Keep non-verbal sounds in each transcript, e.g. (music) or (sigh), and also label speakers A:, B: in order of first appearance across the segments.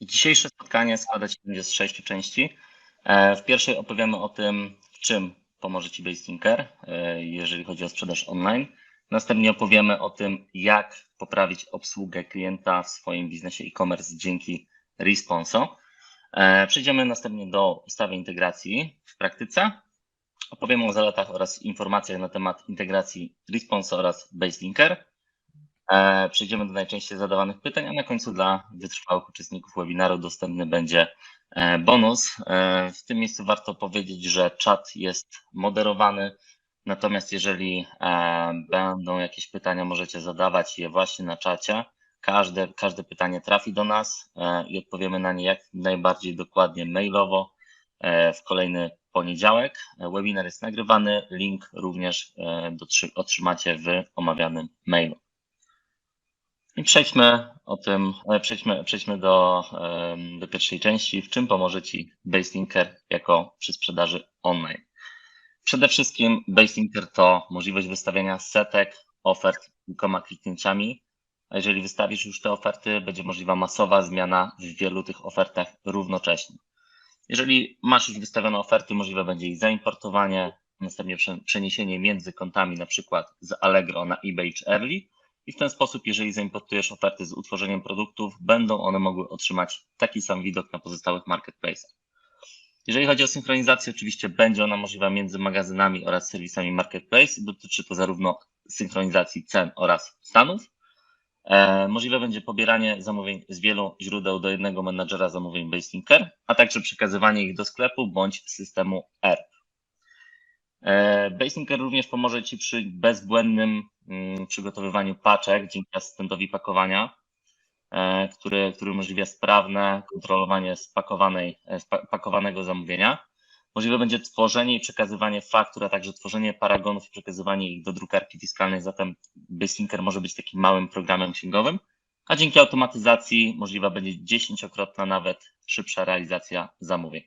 A: Dzisiejsze spotkanie składać się będzie z sześciu części. E, W pierwszej opowiemy o tym, w czym pomoże Ci Baselinker, e, jeżeli chodzi o sprzedaż online. Następnie opowiemy o tym, jak poprawić obsługę klienta w swoim biznesie e-commerce dzięki Responso. E, Przejdziemy następnie do ustawy integracji w praktyce. Opowiemy o zaletach oraz informacjach na temat integracji Responso oraz Baselinker. E, Przejdziemy do najczęściej zadawanych pytań, a na końcu dla wytrwałych uczestników webinaru dostępny będzie e, bonus. E, W tym miejscu warto powiedzieć, że czat jest moderowany, natomiast jeżeli będą jakieś pytania, możecie zadawać je właśnie na czacie. Każde, każde pytanie trafi do nas i odpowiemy na nie jak najbardziej dokładnie mailowo w kolejny poniedziałek. Webinar jest nagrywany, link również otrzymacie w omawianym mailu. I przejdźmy o tym, e, przejdźmy, przejdźmy do, do pierwszej części. W czym pomoże Ci Baselinker jako przy sprzedaży online? Przede wszystkim Baselinker to możliwość wystawiania setek ofert kilkoma kliknięciami. A jeżeli wystawisz już te oferty, będzie możliwa masowa zmiana w wielu tych ofertach równocześnie. Jeżeli masz już wystawione oferty, możliwe będzie ich zaimportowanie, następnie prze- przeniesienie między kontami, na przykład z Allegro na eBay czy Early. I w ten sposób, jeżeli zaimportujesz oferty z utworzeniem produktów, będą one mogły otrzymać taki sam widok na pozostałych marketplace'ach. Jeżeli chodzi o synchronizację, oczywiście będzie ona możliwa między magazynami oraz serwisami marketplace. Dotyczy to zarówno synchronizacji cen oraz stanów. E, możliwe będzie pobieranie zamówień z wielu źródeł do jednego menadżera zamówień Baselinker, a także przekazywanie ich do sklepu bądź systemu ERP. E, Baselinker również pomoże Ci przy bezbłędnym mm, przygotowywaniu paczek dzięki asystentowi pakowania, e, który, który umożliwia sprawne kontrolowanie spakowanej, e, spa- pakowanego zamówienia. Możliwe będzie tworzenie i przekazywanie faktur, a także tworzenie paragonów i przekazywanie ich do drukarki fiskalnej, zatem Baselinker może być takim małym programem księgowym, a dzięki automatyzacji możliwa będzie dziesięciokrotna nawet szybsza realizacja zamówień.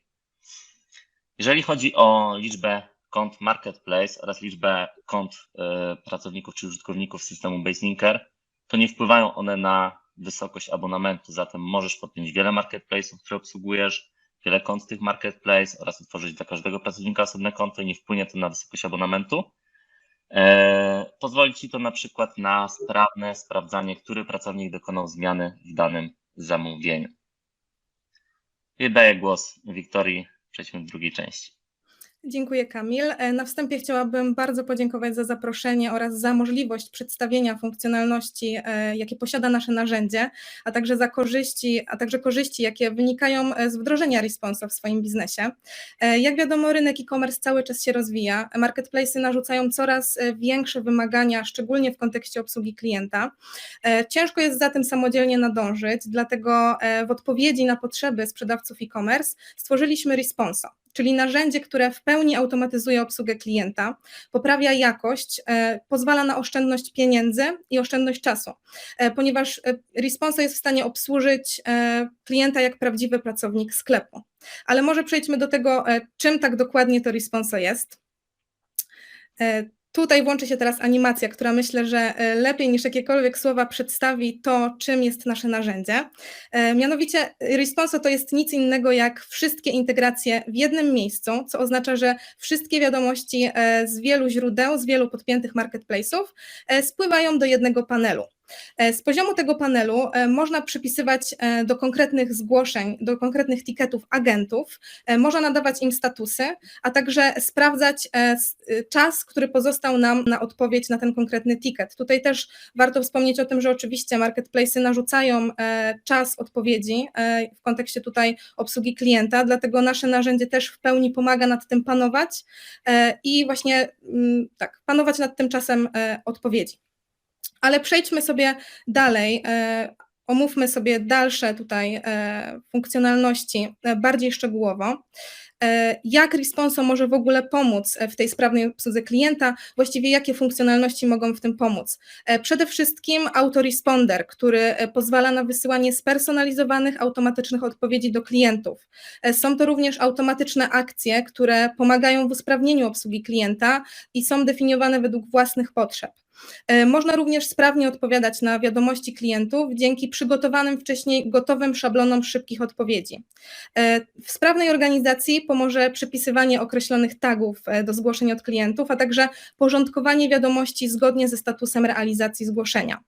A: Jeżeli chodzi o liczbę kont Marketplace oraz liczbę kont e, pracowników czy użytkowników systemu Baselinker, to nie wpływają one na wysokość abonamentu, zatem możesz podpiąć wiele marketplace'ów, które obsługujesz, wiele kont tych marketplace oraz utworzyć dla każdego pracownika osobne konto i nie wpłynie to na wysokość abonamentu. E, Pozwoli Ci to na przykład na sprawne sprawdzanie, który pracownik dokonał zmiany w danym zamówieniu. I daję głos Wiktorii. Przejdźmy do drugiej części.
B: Dziękuję Kamil. E, Na wstępie chciałabym bardzo podziękować za zaproszenie oraz za możliwość przedstawienia funkcjonalności, e, jakie posiada nasze narzędzie, a także za korzyści, a także korzyści, jakie wynikają e, z wdrożenia Responsa w swoim biznesie. Jak wiadomo, rynek e-commerce cały czas się rozwija. Marketplace'y narzucają coraz większe wymagania, szczególnie w kontekście obsługi klienta. Ciężko jest za tym samodzielnie nadążyć, dlatego w odpowiedzi na potrzeby sprzedawców e-commerce stworzyliśmy Responso czyli narzędzie, które w pełni automatyzuje obsługę klienta, poprawia jakość, e, pozwala na oszczędność pieniędzy i oszczędność czasu, e, ponieważ e, Responsa jest w stanie obsłużyć klienta jak prawdziwy pracownik sklepu. Ale może przejdźmy do tego, czym tak dokładnie to Responsa jest. E, Tutaj włączy się teraz animacja, która myślę, że e, lepiej niż jakiekolwiek słowa przedstawi to, czym jest nasze narzędzie. E, Mianowicie Responso to jest nic innego jak wszystkie integracje w jednym miejscu, co oznacza, że wszystkie wiadomości e, z wielu źródeł, z wielu podpiętych marketplace'ów e, spływają do jednego panelu. E, Z poziomu tego panelu e, można przypisywać e, do konkretnych zgłoszeń, do konkretnych ticketów agentów, można nadawać im statusy, a także sprawdzać czas, który pozostał nam na odpowiedź na ten konkretny ticket. Tutaj też warto wspomnieć o tym, że oczywiście marketplace'y narzucają czas odpowiedzi w kontekście tutaj obsługi klienta, dlatego nasze narzędzie też w pełni pomaga nad tym panować i właśnie mm, tak, panować nad tym czasem odpowiedzi. Ale przejdźmy sobie dalej. e, Omówmy sobie dalsze tutaj e, funkcjonalności e, bardziej szczegółowo. Jak Responso może w ogóle pomóc w tej sprawnej obsłudze klienta? Właściwie jakie funkcjonalności mogą w tym pomóc? Przede wszystkim autoresponder, który pozwala na wysyłanie spersonalizowanych, automatycznych odpowiedzi do klientów. Są to również automatyczne akcje, które pomagają w usprawnieniu obsługi klienta i są definiowane według własnych potrzeb. E, Można również sprawnie odpowiadać na wiadomości klientów dzięki przygotowanym wcześniej gotowym szablonom szybkich odpowiedzi. E, W sprawnej organizacji pomoże przypisywanie określonych tagów e, do zgłoszeń od klientów, a także porządkowanie wiadomości zgodnie ze statusem realizacji zgłoszenia.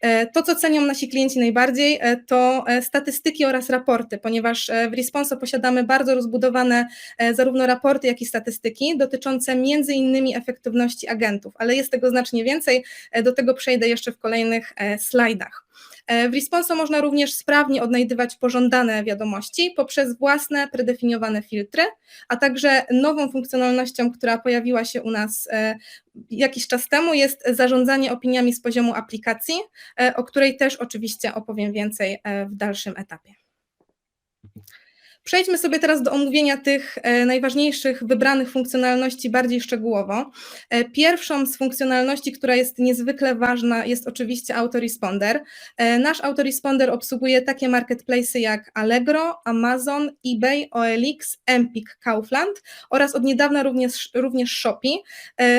B: E, To, co cenią nasi klienci najbardziej, e, to e, statystyki oraz raporty, ponieważ w Responso posiadamy bardzo rozbudowane zarówno raporty, jak i statystyki dotyczące między innymi efektywności agentów, ale jest tego znacznie więcej, do tego przejdę jeszcze w kolejnych slajdach. E, W Responso można również sprawnie odnajdywać pożądane wiadomości poprzez własne predefiniowane filtry, a także nową funkcjonalnością, która pojawiła się u nas e, jakiś czas temu, jest zarządzanie opiniami z poziomu aplikacji, e, o której też oczywiście opowiem więcej w dalszym etapie. Przejdźmy sobie teraz do omówienia tych e, najważniejszych wybranych funkcjonalności bardziej szczegółowo. E, Pierwszą z funkcjonalności, która jest niezwykle ważna, jest oczywiście autoresponder. E, Nasz autoresponder obsługuje takie marketplace'y jak Allegro, Amazon, eBay, OLX, Empik, Kaufland oraz od niedawna również, również Shopee.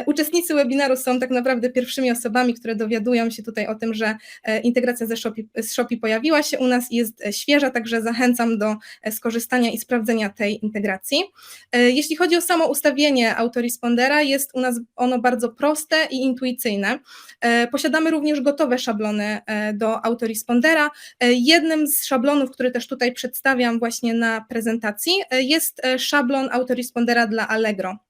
B: Uczestnicy webinaru są tak naprawdę pierwszymi osobami, które dowiadują się tutaj o tym, że integracja ze Shopee, z Shopee pojawiła się u nas i jest świeża, także zachęcam do e, i sprawdzenia tej integracji. E, Jeśli chodzi o samo ustawienie autorespondera, jest u nas ono bardzo proste i intuicyjne. E, Posiadamy również gotowe szablony e, do autorespondera. Jednym z szablonów, który też tutaj przedstawiam właśnie na prezentacji, jest szablon autorespondera dla Allegro.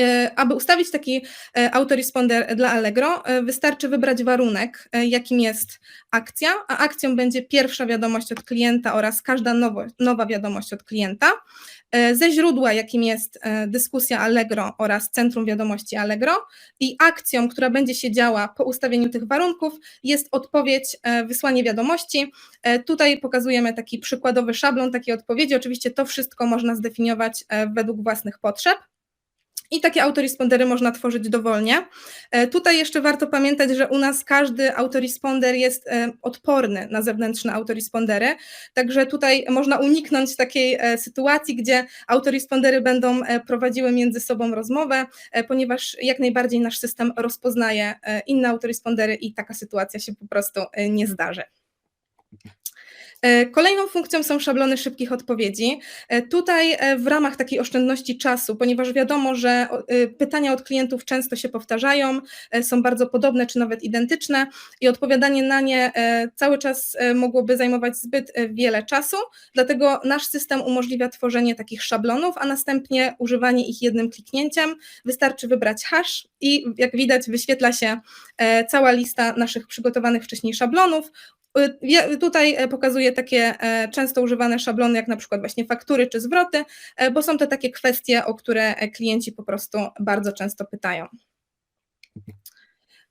B: E, Aby ustawić taki e, autoresponder dla Allegro, e, wystarczy wybrać warunek, jakim jest akcja, a akcją będzie pierwsza wiadomość od klienta oraz każda nowo, nowa wiadomość od klienta. Ze źródła, jakim jest dyskusja Allegro oraz centrum wiadomości Allegro, i akcją, która będzie się działa po ustawieniu tych warunków, jest odpowiedź, wysłanie wiadomości. Tutaj pokazujemy taki przykładowy szablon takiej odpowiedzi. Oczywiście to wszystko można zdefiniować według własnych potrzeb. I takie autorespondery można tworzyć dowolnie. E, Tutaj jeszcze warto pamiętać, że u nas każdy autoresponder jest e, odporny na zewnętrzne autorespondery, także tutaj można uniknąć takiej e, sytuacji, gdzie autorespondery będą prowadziły między sobą rozmowę, ponieważ jak najbardziej nasz system rozpoznaje inne autorespondery i taka sytuacja się po prostu nie zdarzy. E, Kolejną funkcją są szablony szybkich odpowiedzi. E, Tutaj e, w ramach takiej oszczędności czasu, ponieważ wiadomo, że pytania od klientów często się powtarzają, są bardzo podobne czy nawet identyczne i odpowiadanie na nie cały czas mogłoby zajmować zbyt wiele czasu, dlatego nasz system umożliwia tworzenie takich szablonów, a następnie używanie ich jednym kliknięciem. Wystarczy wybrać hash i jak widać wyświetla się cała lista naszych przygotowanych wcześniej szablonów, Ja tutaj e, pokazuję takie e, często używane szablony, jak na przykład właśnie faktury czy zwroty, e, bo są to takie kwestie, o które klienci po prostu bardzo często pytają.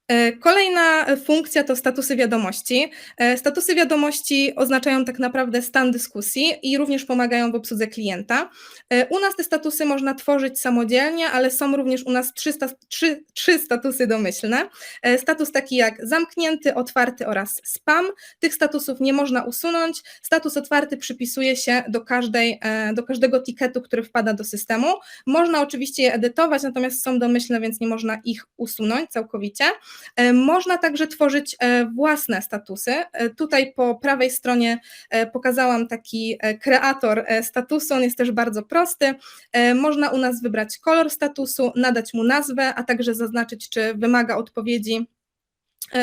B: E, Kolejna funkcja to statusy wiadomości. E, Statusy wiadomości oznaczają tak naprawdę stan dyskusji i również pomagają w obsłudze klienta. E, U nas te statusy można tworzyć samodzielnie, ale są również u nas trzy, trzy, trzy statusy domyślne. Status taki jak zamknięty, otwarty oraz spam. Tych statusów nie można usunąć. Status otwarty przypisuje się do, każdej, do każdego tiketu, który wpada do systemu. Można oczywiście je edytować, natomiast są domyślne, więc nie można ich usunąć całkowicie. E, Można także tworzyć e, własne statusy. E, Tutaj po prawej stronie pokazałam taki kreator statusu, on jest też bardzo prosty. Można u nas wybrać kolor statusu, nadać mu nazwę, a także zaznaczyć, czy wymaga odpowiedzi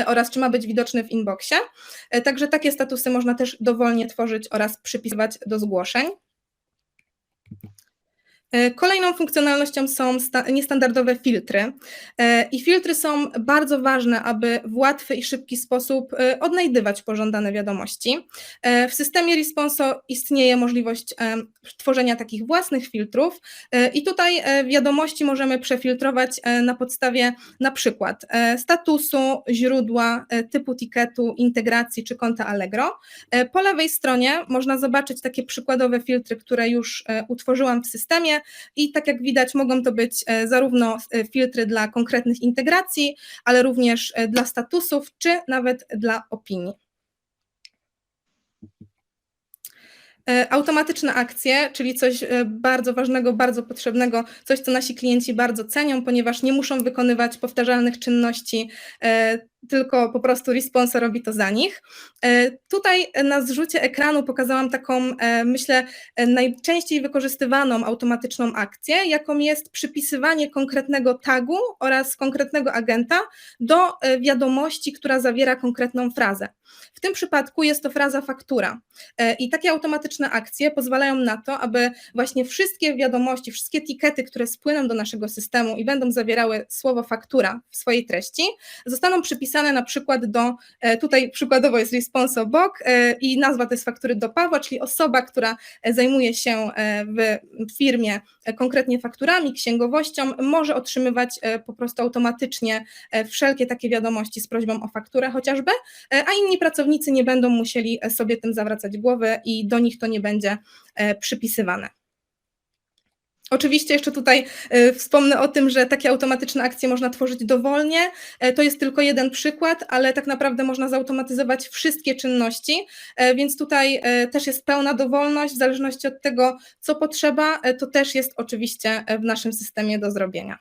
B: oraz czy ma być widoczny w inboxie. Także takie statusy można też dowolnie tworzyć oraz przypisywać do zgłoszeń. E, Kolejną funkcjonalnością są sta- niestandardowe filtry. E, I filtry są bardzo ważne, aby w łatwy i szybki sposób e, odnajdywać pożądane wiadomości. W systemie Responso istnieje możliwość tworzenia takich własnych filtrów i tutaj wiadomości możemy przefiltrować na podstawie na przykład statusu, źródła, typu tiketu, integracji czy konta Allegro. Po lewej stronie można zobaczyć takie przykładowe filtry, które już utworzyłam w systemie i tak jak widać mogą to być e, zarówno e, filtry dla konkretnych integracji, ale również e, dla statusów czy nawet dla opinii. Automatyczne akcje, czyli coś bardzo ważnego, bardzo potrzebnego, coś, co nasi klienci bardzo cenią, ponieważ nie muszą wykonywać powtarzalnych czynności, tylko po prostu response robi to za nich. E, Tutaj na zrzucie ekranu pokazałam taką, e, myślę, e, najczęściej wykorzystywaną automatyczną akcję, jaką jest przypisywanie konkretnego tagu oraz konkretnego agenta do wiadomości, która zawiera konkretną frazę. W tym przypadku jest to fraza faktura. I takie automatyczne akcje pozwalają na to, aby właśnie wszystkie wiadomości, wszystkie tikety, które spłyną do naszego systemu i będą zawierały słowo faktura w swojej treści, zostaną przypisane na przykład do, e, tutaj przykładowo jest response obok e, i nazwa tej faktury do Pawła, czyli osoba, która zajmuje się e, w firmie konkretnie fakturami, księgowością, może otrzymywać po prostu automatycznie wszelkie takie wiadomości z prośbą o fakturę chociażby, a inni pracownicy nie będą musieli sobie tym zawracać głowy i do nich to nie będzie przypisywane. Oczywiście jeszcze tutaj e, wspomnę o tym, że takie automatyczne akcje można tworzyć dowolnie. E, To jest tylko jeden przykład, ale tak naprawdę można zautomatyzować wszystkie czynności, e, więc tutaj też jest pełna dowolność w zależności od tego, co potrzeba, to też jest oczywiście w naszym systemie do zrobienia.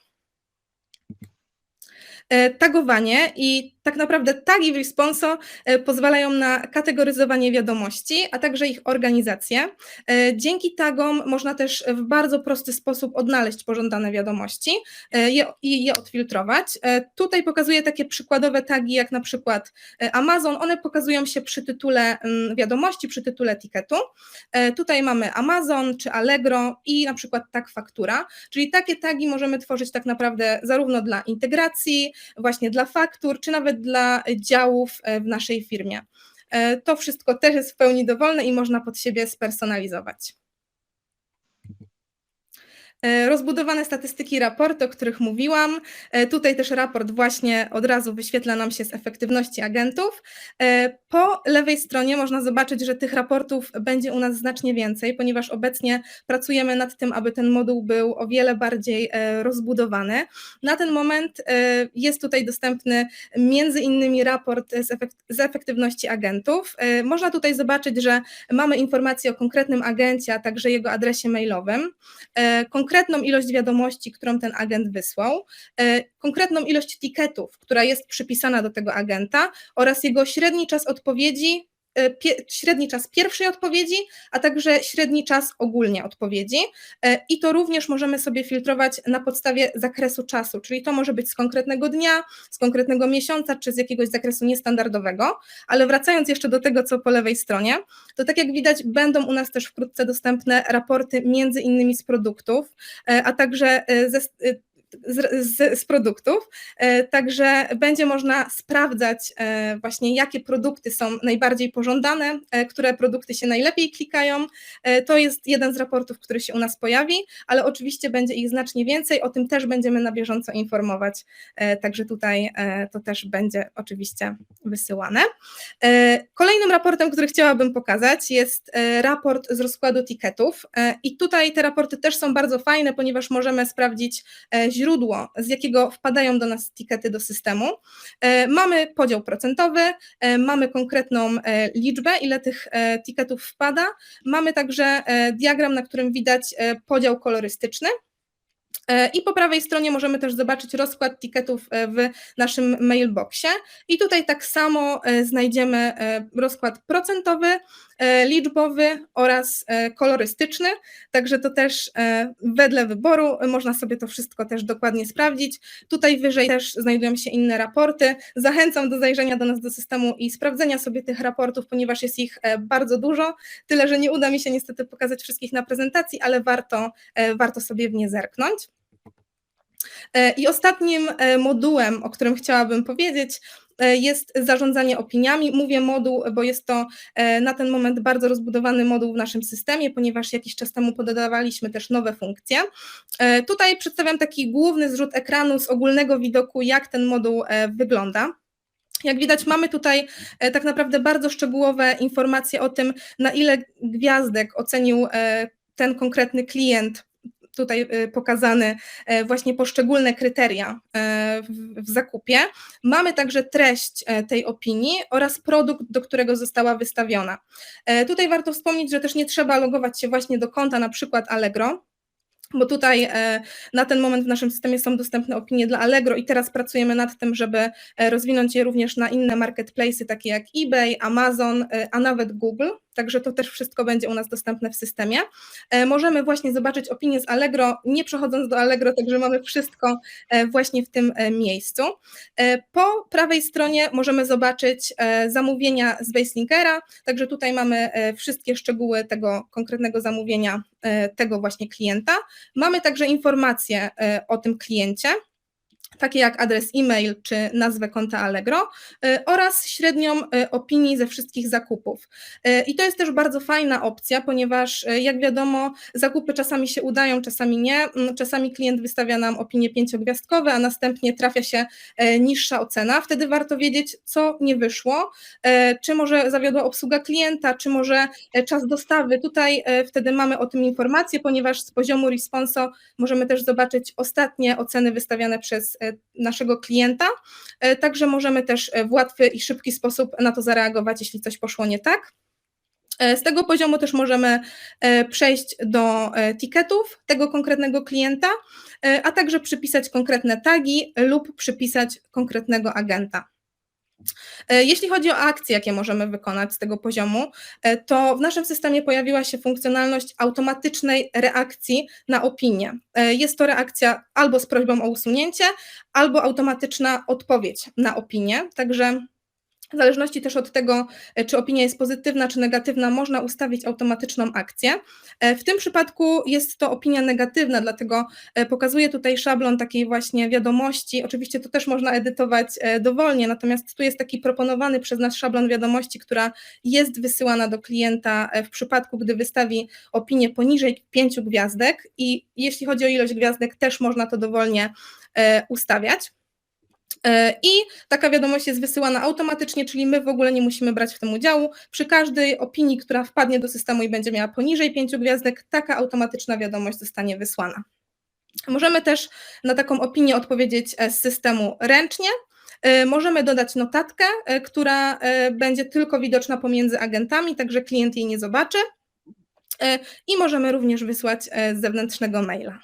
B: Tagowanie i tak naprawdę tagi w Responso e, pozwalają na kategoryzowanie wiadomości, a także ich organizację. E, Dzięki tagom można też w bardzo prosty sposób odnaleźć pożądane wiadomości e, i je odfiltrować. Tutaj pokazuję takie przykładowe tagi, jak na przykład Amazon. One pokazują się przy tytule mm, wiadomości, przy tytule etykietu. Tutaj mamy Amazon czy Allegro i na przykład tag faktura, czyli takie tagi możemy tworzyć tak naprawdę zarówno dla integracji, właśnie dla faktur, czy nawet dla działów e, w naszej firmie. E, To wszystko też jest w pełni dowolne i można pod siebie spersonalizować. E, Rozbudowane statystyki raporty, o których mówiłam. E, Tutaj też raport właśnie od razu wyświetla nam się z efektywności agentów. E, Po lewej stronie można zobaczyć, że tych raportów będzie u nas znacznie więcej, ponieważ obecnie pracujemy nad tym, aby ten moduł był o wiele bardziej rozbudowany. Na ten moment jest tutaj dostępny między innymi raport z, efekt- z efektywności agentów. Można tutaj zobaczyć, że mamy informacje o konkretnym agencie, a także jego adresie mailowym konkretną ilość wiadomości, którą ten agent wysłał, e, konkretną ilość tiketów, która jest przypisana do tego agenta oraz jego średni czas odpowiedzi, średni czas pierwszej odpowiedzi, a także średni czas ogólnie odpowiedzi. E, I to również możemy sobie filtrować na podstawie zakresu czasu, czyli to może być z konkretnego dnia, z konkretnego miesiąca, czy z jakiegoś zakresu niestandardowego. Ale wracając jeszcze do tego, co po lewej stronie, to tak jak widać, będą u nas też wkrótce dostępne raporty między innymi z produktów, e, a także e, ze, e, z, z, z produktów, e, także będzie można sprawdzać e, właśnie jakie produkty są najbardziej pożądane, e, które produkty się najlepiej klikają. To jest jeden z raportów, który się u nas pojawi, ale oczywiście będzie ich znacznie więcej, o tym też będziemy na bieżąco informować, także tutaj to też będzie oczywiście wysyłane. Kolejnym raportem, który chciałabym pokazać, jest raport z rozkładu tiketów. I tutaj te raporty też są bardzo fajne, ponieważ możemy sprawdzić e, źródło, z jakiego wpadają do nas tikety do systemu. E, Mamy podział procentowy, e, mamy konkretną e, liczbę, ile tych tiketów wpada. Mamy także diagram, na którym widać podział kolorystyczny. I po prawej stronie możemy też zobaczyć rozkład tiketów w naszym mailboxie. I tutaj tak samo znajdziemy rozkład procentowy, liczbowy oraz e, kolorystyczny. Także to też e, wedle wyboru można sobie to wszystko też dokładnie sprawdzić. Tutaj wyżej też znajdują się inne raporty. Zachęcam do zajrzenia do nas do systemu i sprawdzenia sobie tych raportów, ponieważ jest ich e, bardzo dużo. Tyle, że nie uda mi się niestety pokazać wszystkich na prezentacji, ale warto, e, warto sobie w nie zerknąć. E, I ostatnim e, modułem, o którym chciałabym powiedzieć, e, jest zarządzanie opiniami. Mówię moduł, bo jest to na ten moment bardzo rozbudowany moduł w naszym systemie, ponieważ jakiś czas temu podawaliśmy też nowe funkcje. Tutaj przedstawiam taki główny zrzut ekranu z ogólnego widoku, jak ten moduł wygląda. Jak widać, mamy tutaj tak naprawdę bardzo szczegółowe informacje o tym, na ile gwiazdek ocenił ten konkretny klient tutaj y, pokazane e, właśnie poszczególne kryteria e, w, zakupie. Mamy także treść e, tej opinii oraz produkt, do którego została wystawiona. E, Tutaj warto wspomnieć, że też nie trzeba logować się właśnie do konta na przykład Allegro, bo tutaj e, na ten moment w naszym systemie są dostępne opinie dla Allegro i teraz pracujemy nad tym, żeby e, rozwinąć je również na inne marketplace'y takie jak eBay, Amazon, e, a nawet Google. Także to też wszystko będzie u nas dostępne w systemie. E, Możemy właśnie zobaczyć opinie z Allegro, nie przechodząc do Allegro, także mamy wszystko e, właśnie w tym e, miejscu. Po prawej stronie możemy zobaczyć zamówienia z Baselinkera, także tutaj mamy wszystkie szczegóły tego konkretnego zamówienia tego właśnie klienta. Mamy także informacje o tym kliencie, takie jak adres e-mail czy nazwę konta Allegro e, oraz średnią e, opinii ze wszystkich zakupów. E, I to jest też bardzo fajna opcja, ponieważ jak wiadomo, zakupy czasami się udają, czasami nie. Mm, Czasami klient wystawia nam opinie pięciogwiazdkowe, a następnie trafia się niższa ocena. Wtedy warto wiedzieć, co nie wyszło, czy może zawiodła obsługa klienta, czy może czas dostawy. Tutaj wtedy mamy o tym informację, ponieważ z poziomu responso możemy też zobaczyć ostatnie oceny wystawiane przez naszego klienta, e, także możemy też e, w łatwy i szybki sposób na to zareagować, jeśli coś poszło nie tak. E, Z tego poziomu też możemy e, przejść do e, ticketów tego konkretnego klienta, e, a także przypisać konkretne tagi lub przypisać konkretnego agenta. E, Jeśli chodzi o akcje, jakie możemy wykonać z tego poziomu, e, to w naszym systemie pojawiła się funkcjonalność automatycznej reakcji na opinię. E, Jest to reakcja albo z prośbą o usunięcie, albo automatyczna odpowiedź na opinię. Także w zależności też od tego, e, czy opinia jest pozytywna czy negatywna, można ustawić automatyczną akcję. E, W tym przypadku jest to opinia negatywna, dlatego e, pokazuję tutaj szablon takiej właśnie wiadomości. Oczywiście to też można edytować dowolnie, natomiast tu jest taki proponowany przez nas szablon wiadomości, która jest wysyłana do klienta w przypadku, gdy wystawi opinię poniżej pięciu gwiazdek i jeśli chodzi o ilość gwiazdek, też można to dowolnie ustawiać. E, I taka wiadomość jest wysyłana automatycznie, czyli my w ogóle nie musimy brać w tym udziału. Przy każdej opinii, która wpadnie do systemu i będzie miała poniżej pięciu gwiazdek, taka automatyczna wiadomość zostanie wysłana. Możemy też na taką opinię odpowiedzieć e, z systemu ręcznie. E, Możemy dodać notatkę, która będzie tylko widoczna pomiędzy agentami, także klient jej nie zobaczy. I możemy również wysłać z zewnętrznego maila.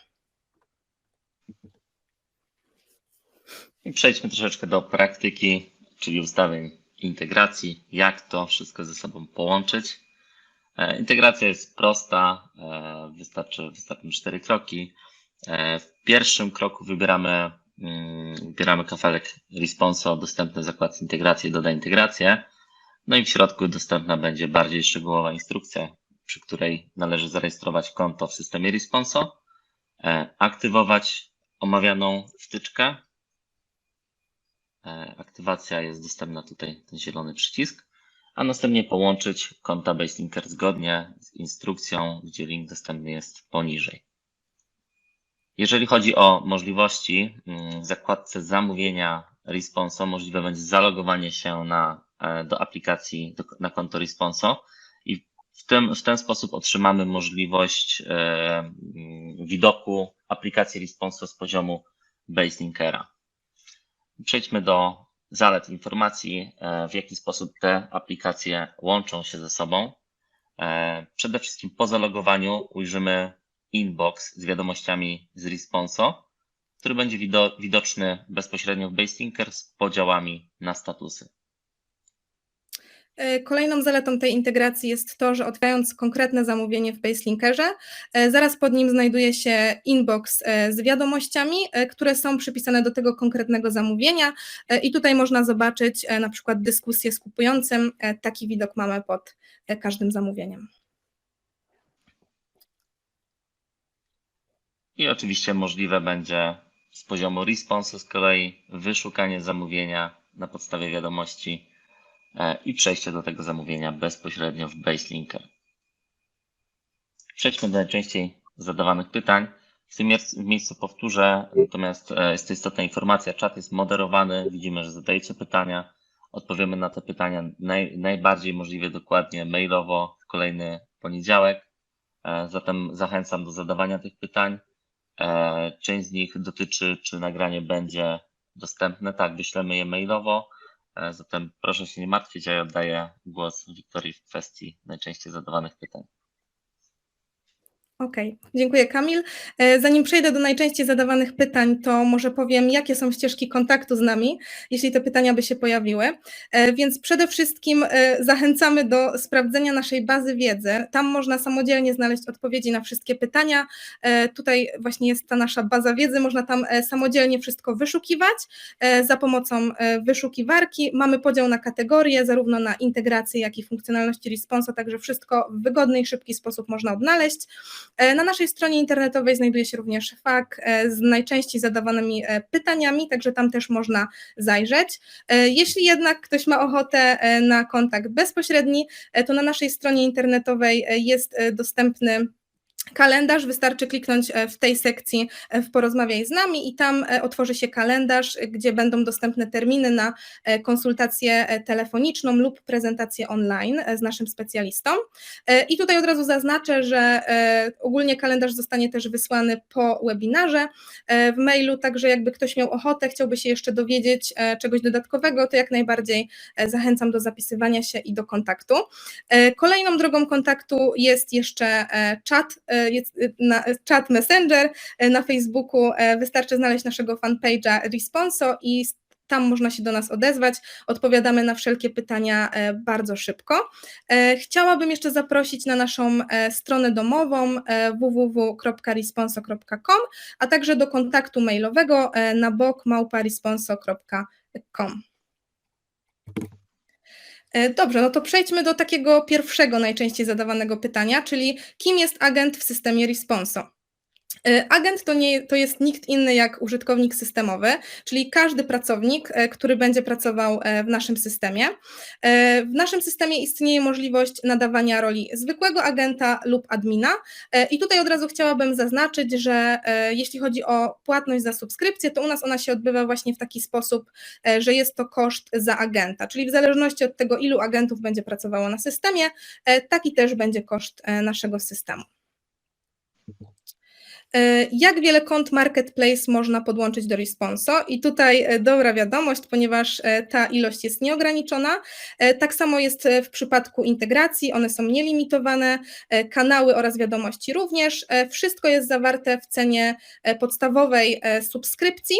A: I przejdźmy troszeczkę do praktyki, czyli ustawień integracji, jak to wszystko ze sobą połączyć. E, Integracja jest prosta, e, wystarczy, wystarczą cztery kroki. E, W pierwszym kroku wybieramy, mm, wybieramy kafelek Responso dostępny w zakładce integracji, dodaj integrację. No i w środku dostępna będzie bardziej szczegółowa instrukcja, przy której należy zarejestrować konto w systemie Responso, aktywować omawianą wtyczkę, Aktywacja jest dostępna tutaj, ten zielony przycisk, a następnie połączyć konta Baselinker zgodnie z instrukcją, gdzie link dostępny jest poniżej. Jeżeli chodzi o możliwości, mm, w zakładce zamówienia Responso możliwe będzie zalogowanie się na, e, do aplikacji, do, na konto Responso i w, tym, w ten sposób otrzymamy możliwość e, mm, widoku aplikacji Responso z poziomu Baselinkera. Przejdźmy do zalet informacji, e, w jaki sposób te aplikacje łączą się ze sobą. E, Przede wszystkim po zalogowaniu ujrzymy inbox z wiadomościami z Responso, który będzie wido- widoczny bezpośrednio w Baselinker z podziałami na statusy.
B: E, Kolejną zaletą tej integracji jest to, że otwierając konkretne zamówienie w Baselinkerze, e, zaraz pod nim znajduje się inbox e, z wiadomościami, które są przypisane do tego konkretnego zamówienia i tutaj można zobaczyć na przykład dyskusję z kupującym. Taki widok mamy pod każdym zamówieniem.
A: I oczywiście możliwe będzie z poziomu response z kolei wyszukanie zamówienia na podstawie wiadomości i przejście do tego zamówienia bezpośrednio w Baselinker. Przejdźmy do najczęściej zadawanych pytań. W tym miejscu- powtórzę, natomiast e, jest to istotna informacja, czat jest moderowany, widzimy, że zadajecie pytania, odpowiemy na te pytania naj, najbardziej możliwie dokładnie mailowo w kolejny poniedziałek. E, Zatem zachęcam do zadawania tych pytań. E, Część z nich dotyczy, czy nagranie będzie dostępne. Tak, wyślemy je mailowo. E, Zatem proszę się nie martwić, a ja oddaję głos Wiktorii w kwestii najczęściej zadawanych pytań.
B: Okej, dziękuję Kamil. E, Zanim przejdę do najczęściej zadawanych pytań, to może powiem, jakie są ścieżki kontaktu z nami, jeśli te pytania by się pojawiły. E, Więc przede wszystkim e, zachęcamy do sprawdzenia naszej bazy wiedzy. Tam można samodzielnie znaleźć odpowiedzi na wszystkie pytania. Tutaj właśnie jest ta nasza baza wiedzy, można tam samodzielnie wszystko wyszukiwać za pomocą wyszukiwarki. Mamy podział na kategorie, zarówno na integrację, jak i funkcjonalności Responsa, także wszystko w wygodny i szybki sposób można odnaleźć. E, Na naszej stronie internetowej znajduje się również FAQ e, z najczęściej zadawanymi e, pytaniami, także tam też można zajrzeć. Jeśli jednak ktoś ma ochotę na kontakt bezpośredni, to na naszej stronie internetowej jest dostępny kalendarz. Wystarczy kliknąć e, w tej sekcji e, w Porozmawiaj z nami i tam e, otworzy się kalendarz, gdzie będą dostępne terminy na konsultację telefoniczną lub prezentację online z naszym specjalistą. I tutaj od razu zaznaczę, że ogólnie kalendarz zostanie też wysłany po webinarze w mailu, także jakby ktoś miał ochotę, chciałby się jeszcze dowiedzieć czegoś dodatkowego, to jak najbardziej zachęcam do zapisywania się i do kontaktu. Kolejną drogą kontaktu jest jeszcze czat, na, czat Messenger e, na Facebooku. E, Wystarczy znaleźć naszego fanpage'a Responso i tam można się do nas odezwać. Odpowiadamy na wszelkie pytania e, bardzo szybko. E, Chciałabym jeszcze zaprosić na naszą e, stronę domową e, www.responso.com, a także do kontaktu mailowego e, na bok małparesponso.com. E, Dobrze, no to przejdźmy do takiego pierwszego najczęściej zadawanego pytania, czyli kim jest agent w systemie Responso? E, Agent to, nie, to jest nikt inny jak użytkownik systemowy, czyli każdy pracownik, e, który będzie pracował e, w naszym systemie. W naszym systemie istnieje możliwość nadawania roli zwykłego agenta lub admina. I tutaj od razu chciałabym zaznaczyć, że jeśli chodzi o płatność za subskrypcję, to u nas ona się odbywa właśnie w taki sposób, że jest to koszt za agenta, czyli w zależności od tego, ilu agentów będzie pracowało na systemie, taki też będzie koszt naszego systemu. E, Jak wiele kont Marketplace można podłączyć do Responso? I tutaj e, dobra wiadomość, ponieważ e, ta ilość jest nieograniczona. Tak samo jest w przypadku integracji, one są nielimitowane, kanały oraz wiadomości również. Wszystko jest zawarte w cenie podstawowej subskrypcji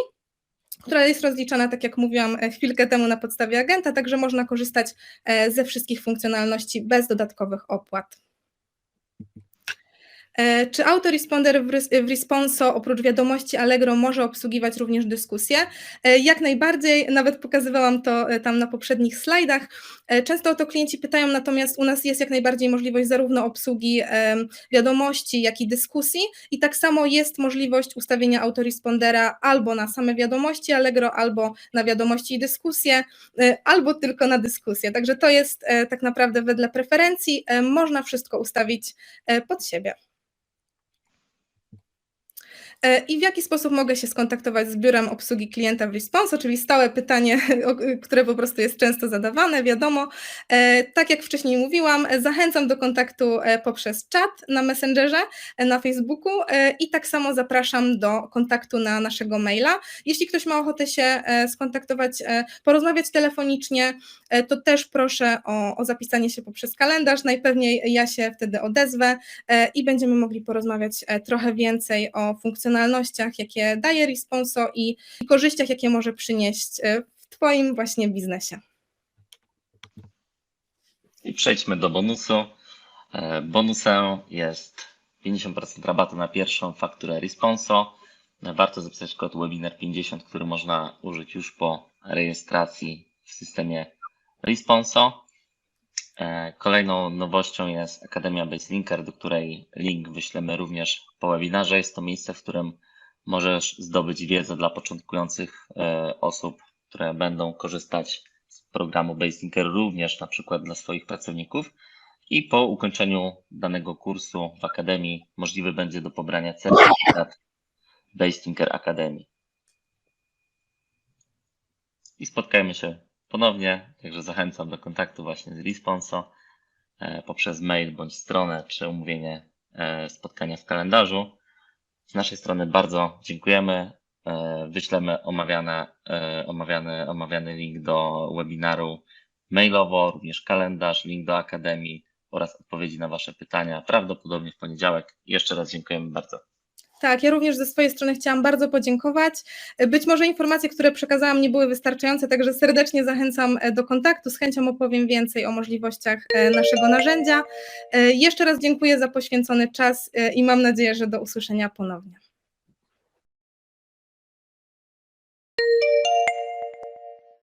B: która jest rozliczana, tak jak mówiłam chwilkę temu, na podstawie agenta, także można korzystać ze wszystkich funkcjonalności bez dodatkowych opłat. E, Czy autoresponder w Res- w Responso oprócz wiadomości Allegro może obsługiwać również dyskusje? E, Jak najbardziej, nawet pokazywałam to e, tam na poprzednich slajdach. Często o to klienci pytają, natomiast u nas jest jak najbardziej możliwość zarówno obsługi wiadomości, jak i dyskusji i tak samo jest możliwość ustawienia autorespondera albo na same wiadomości Allegro, albo na wiadomości i dyskusje, albo tylko na dyskusję. Także to jest tak naprawdę wedle preferencji, można wszystko ustawić pod siebie. E, I w jaki sposób mogę się skontaktować z biurem obsługi klienta w Response? Czyli stałe pytanie, (laughs) które po prostu jest często zadawane, wiadomo. E, Tak jak wcześniej mówiłam, zachęcam do kontaktu e, poprzez czat na Messengerze, na Facebooku i tak samo zapraszam do kontaktu na naszego maila. Jeśli ktoś ma ochotę się skontaktować, porozmawiać telefonicznie, to też proszę o, o zapisanie się poprzez kalendarz. Najpewniej ja się wtedy odezwę i będziemy mogli porozmawiać trochę więcej o funkcjonalnościach, jakie daje Responso i, korzyściach, jakie może przynieść e, w Twoim właśnie biznesie.
A: I przejdźmy do bonusu. E, Bonusem jest 50% rabatu na pierwszą fakturę Responso. E, Warto zapisać kod webinar50, który można użyć już po rejestracji w systemie Responso. E, Kolejną nowością jest Akademia Baselinker, do której link wyślemy również po webinarze. Jest to miejsce, w którym możesz zdobyć wiedzę dla początkujących e, osób, które będą korzystać z programu Baselinker również na przykład dla swoich pracowników. I po ukończeniu danego kursu w Akademii możliwy będzie do pobrania certyfikat Baselinker Academy. I spotkajmy się ponownie, także zachęcam do kontaktu właśnie z Responso e, poprzez mail bądź stronę, czy umówienie e, spotkania w kalendarzu. Z naszej strony bardzo dziękujemy. E, Wyślemy omawiane, omawiany, omawiany link do webinaru mailowo, również kalendarz, link do Akademii oraz odpowiedzi na Wasze pytania, prawdopodobnie w poniedziałek. Jeszcze raz dziękujemy bardzo.
B: Tak, ja również ze swojej strony chciałam bardzo podziękować. Być może informacje, które przekazałam, nie były wystarczające, także serdecznie zachęcam e, do kontaktu. Z chęcią opowiem więcej o możliwościach e, naszego narzędzia. E, Jeszcze raz dziękuję za poświęcony czas i mam nadzieję, że do usłyszenia ponownie.